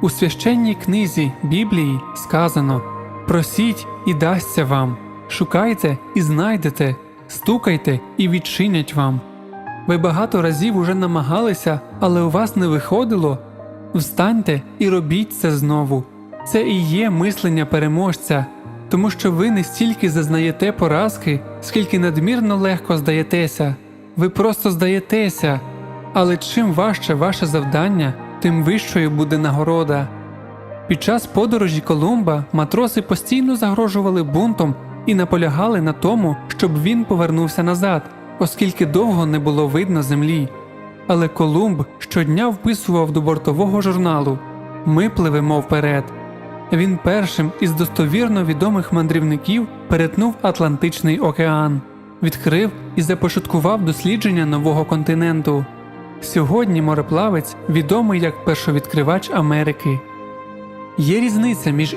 У священній книзі Біблії сказано: просіть і дасться вам, шукайте і знайдете, стукайте і відчинять вам. Ви багато разів уже намагалися, але у вас не виходило. Встаньте і робіть це знову. Це і є мислення переможця, тому що ви не стільки зазнаєте поразки, скільки надмірно легко здаєтеся. Ви просто здаєтеся. Але чим важче ваше завдання, тим вищою буде нагорода. Під час подорожі Колумба матроси постійно загрожували бунтом і наполягали на тому, щоб він повернувся назад, оскільки довго не було видно землі. Але Колумб щодня вписував до бортового журналу Ми пливемо вперед. Він першим із достовірно відомих мандрівників перетнув Атлантичний океан, відкрив і започаткував дослідження нового континенту. Сьогодні мореплавець відомий як першовідкривач Америки. Є різниця між